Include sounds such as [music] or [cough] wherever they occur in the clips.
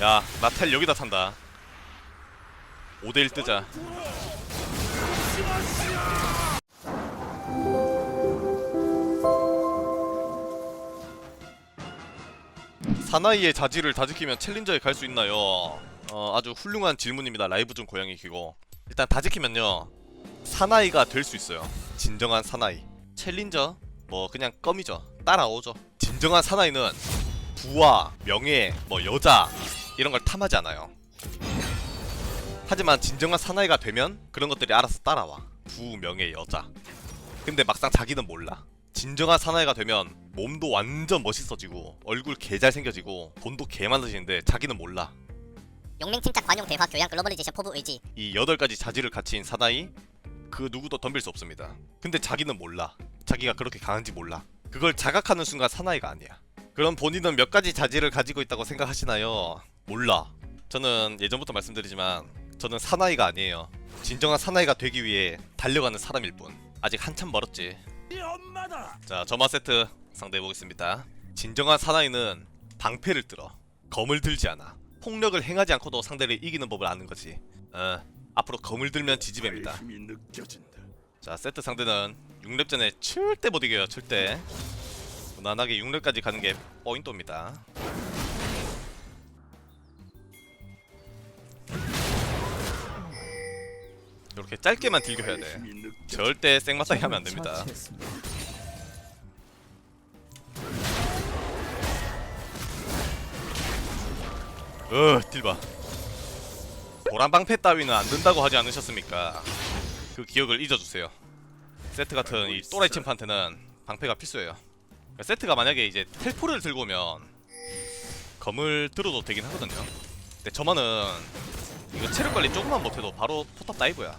야, 나텔 여기다 탄다. 5대1 뜨자. 사나이의 자질을 다지키면 챌린저에 갈 수 있나요? 어, 아주 훌륭한 질문입니다. 라이브 중 고양이 키고. 일단 다지키면요. 사나이가 될 수 있어요. 진정한 사나이. 챌린저? 뭐 그냥 껌이죠. 따라오죠. 진정한 사나이는 부와 명예, 뭐 여자 이런 걸 탐하지 않아요. 하지만 진정한 사나이가 되면 그런 것들이 알아서 따라와. 부, 명예, 여자. 근데 막상 자기는 몰라. 진정한 사나이가 되면 몸도 완전 멋있어지고 얼굴 개 잘생겨지고 돈도 개 많아지는데 자기는 몰라. 용맹 침착 관용 대화 교양 글로벌리제이션 포부 의지 이 여덟 가지 자질을 갖춘 사나이 그 누구도 덤빌 수 없습니다. 근데 자기는 몰라. 자기가 그렇게 강한지 몰라. 그걸 자각하는 순간 사나이가 아니야. 그럼 본인은 몇 가지 자질을 가지고 있다고 생각하시나요? 몰라. 저는 예전부터 말씀드리지만 저는 사나이가 아니에요. 진정한 사나이가 되기 위해 달려가는 사람일 뿐. 아직 한참 멀었지. 자, 점화 세트 상대해 보겠습니다. 진정한 사나이는 방패를 들어. 검을 들지 않아. 폭력을 행하지 않고도 상대를 이기는 법을 아는 거지. 어, 앞으로 검을 들면 지지배입니다. 느껴진다. 자, 세트 상대는 6렙 전에 절대 못 이겨요, 절대. 무난하게 6렙까지 가는 게 포인트입니다. 이렇게 짧게만 딜교해야 돼. 절대 생마사기 하면 안 됩니다. 어, 딜봐. 보란 방패 따위는 안 된다고 하지 않으셨습니까? 그 기억을 잊어주세요. 세트 같은 이 또라이 침판한테는 방패가 필수예요. 세트가 만약에 이제 텔포를 들고 오면 검을 들어도 되긴 하거든요. 근데 저만은 이거 체력 관리 조금만 못해도 바로 포탑 다이브야.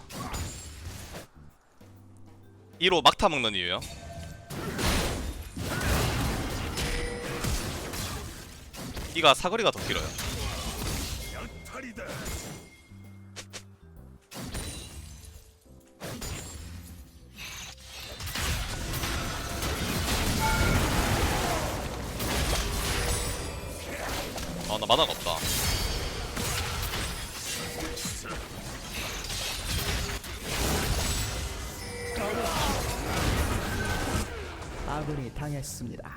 1호 막타 먹는 이유요. 이가 사거리가 더 길어요. 약탈이다. 아나 만화가 없다. 아군이 당했습니다.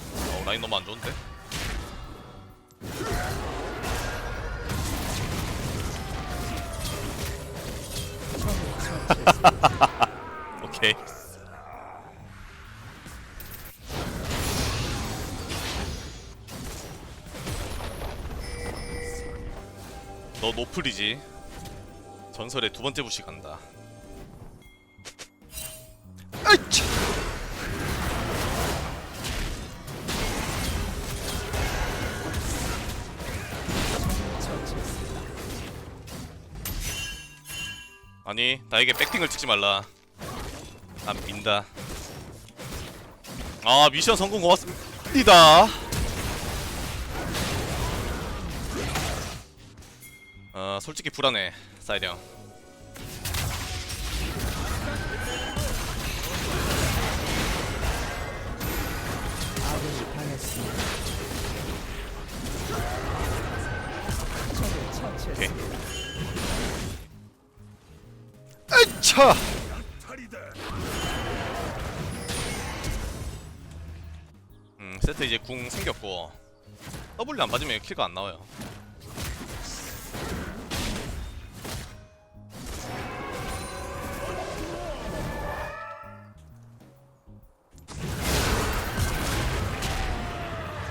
어, 라인 너무 안 좋은데? [laughs] 오케이. 너 노플이지. 전설의 두 번째 부시 간다. 아이차! 아니 나에게 백핑을 찍지 말라. 난 민다. 아 미션 성공 고맙습니다. 어 솔직히 불안해 사이령 탈이다. 음 세트 이제 궁 생겼고 W 안 맞으면 킬가 안 나와요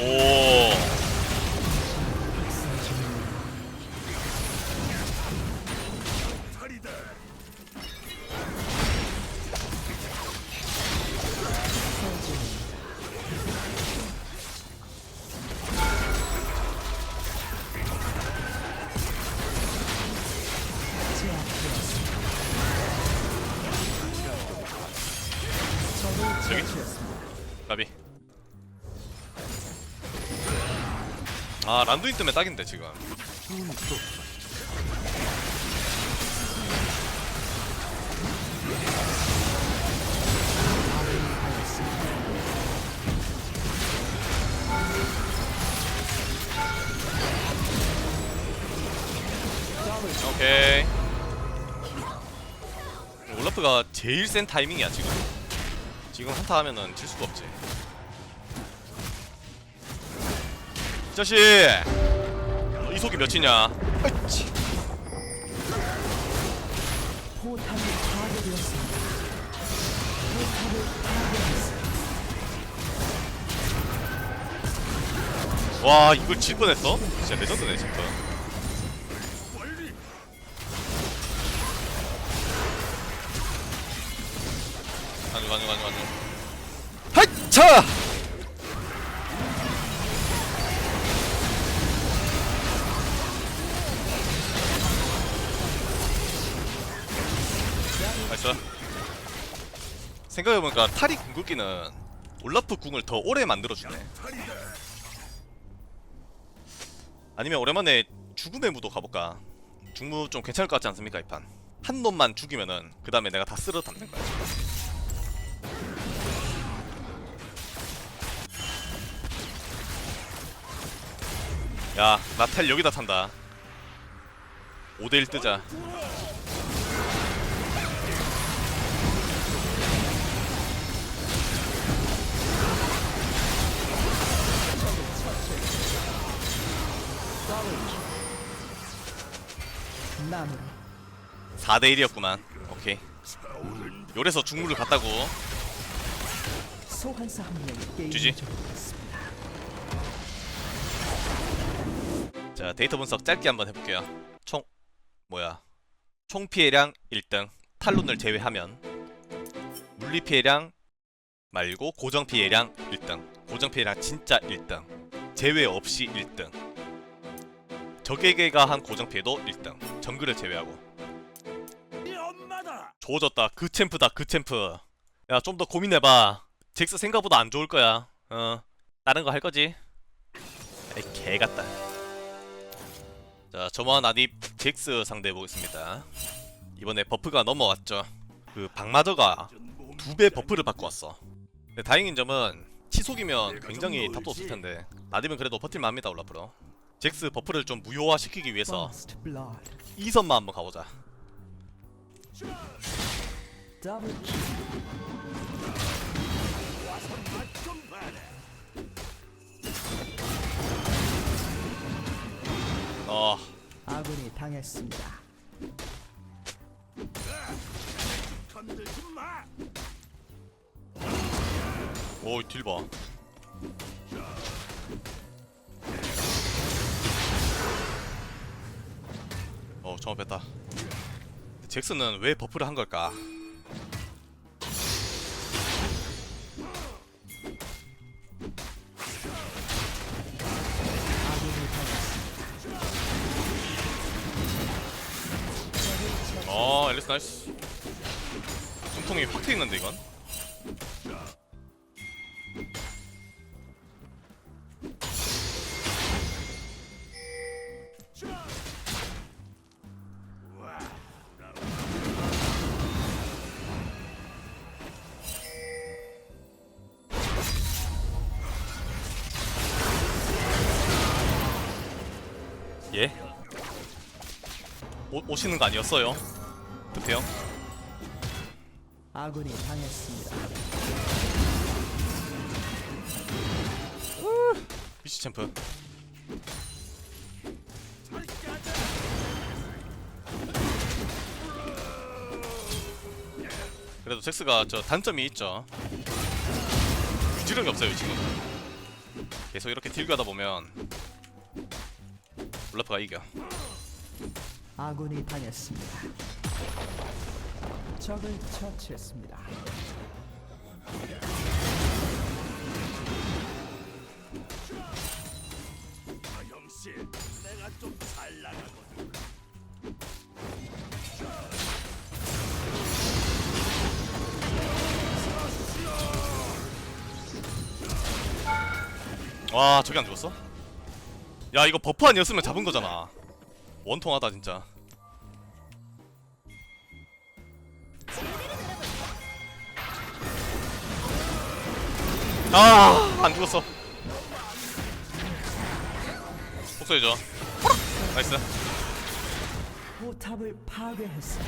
오. 가비 아 란두인 때문에 딱인데 지금. 오케이. 올라프가 제일 센 타이밍이야 지금. 지금 한타 하면은 질 수가 없지 자식 어, 너 이속이 몇이냐 으치. 와 이걸 질 뻔했어? 진짜 레전드네 진짜 가져 가져 가져 하이차! 나이스 생각해보니까 탈이 궁극기는 올라프 궁을 더 오래 만들어주네. 아니면 오랜만에 죽음의 무도 가볼까? 죽무 좀 괜찮을 것 같지 않습니까 이 판? 한 놈만 죽이면은 그 다음에 내가 다 쓸어 담는 거야. 야 나탈 여기다 탄다. 5대1 뜨자 나무로. 4대 1이었구만. 오케이. 차오른 요래서 죽무를 갔다고. 소환사 한 명이 게임을 GG. 종료했습니다. 자 데이터 분석 짧게 한번 해 볼게요. 총 뭐야. 총 피해량 1등. 탈론을 제외하면 물리 피해량 말고 고정 피해량 1등. 고정 피해량 진짜 1등. 제외 없이 1등. 적에게가 한 고정 피해도 1등 정글을 제외하고. 좋아졌다. 그 챔프다 그 챔프. 야 좀 더 고민해봐. 잭스 생각보다 안 좋을 거야. 어 다른 거 할 거지? 에이 개같다. 자 저만 아닙 잭스 상대해 보겠습니다. 이번에 버프가 넘어왔죠. 그 박마저가 두 배 버프를 받고 왔어. 근데 다행인 점은 치속이면 굉장히 답도 없을 텐데. 나디면 그래도 버틸만 합니다 올라프로 잭스 버프를 좀 무효화시키기 위해서 First blood. 이선만 한번 가보자. 어 아군이 당했습니다. 건들지 마. 오, 딜 봐. 어, 정합했다. 잭슨은 왜 버프를 한 걸까? 어, 앨리스 나이스. 숨통이 확 트이는데 이건? 오, 오시는 거 아니었어요? 급해요? 아군이 당했습니다. 비치 챔프 그래도 잭스가 저 단점이 있죠 유지력이 없어요 지금 계속 이렇게 딜교 하다 보면 블러프가 이겨 아군이 당했습니다. 적을 처치했습니다. 아영씨, 내가 좀 잘 나가거든. 와 저게 안 죽었어? 야 이거 버프 아니었으면 잡은 거잖아 원통하다 진짜. 아 안 죽었어. 복수해줘. 나이스. 포탑을 파괴했습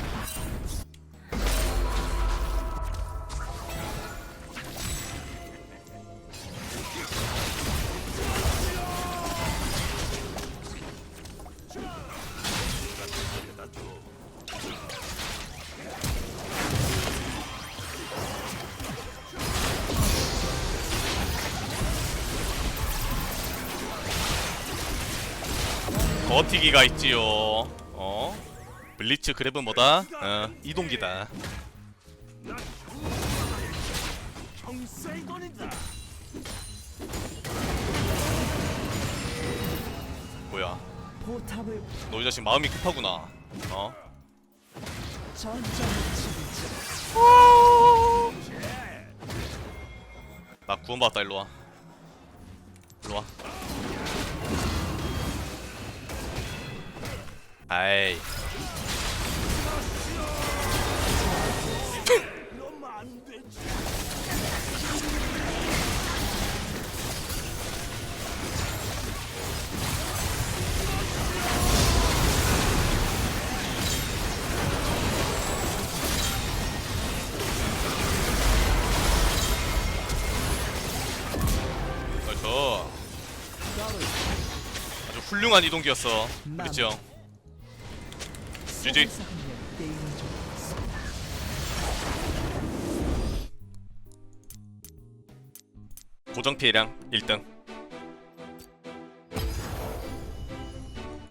버티기가 있지요 어? 블리츠 그랩은 뭐다? 어 이동기다. 뭐야 너 이 자식 마음이 급하구나 어? 나 구원받았다 일로와 일로와 아이. 나이스 아주 훌륭한 이동기였어 그렇죠 GG 고정 피해량 1등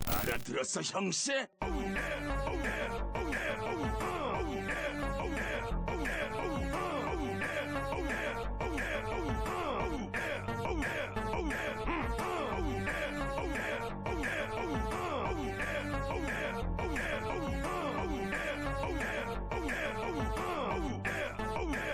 알아들었어 형세?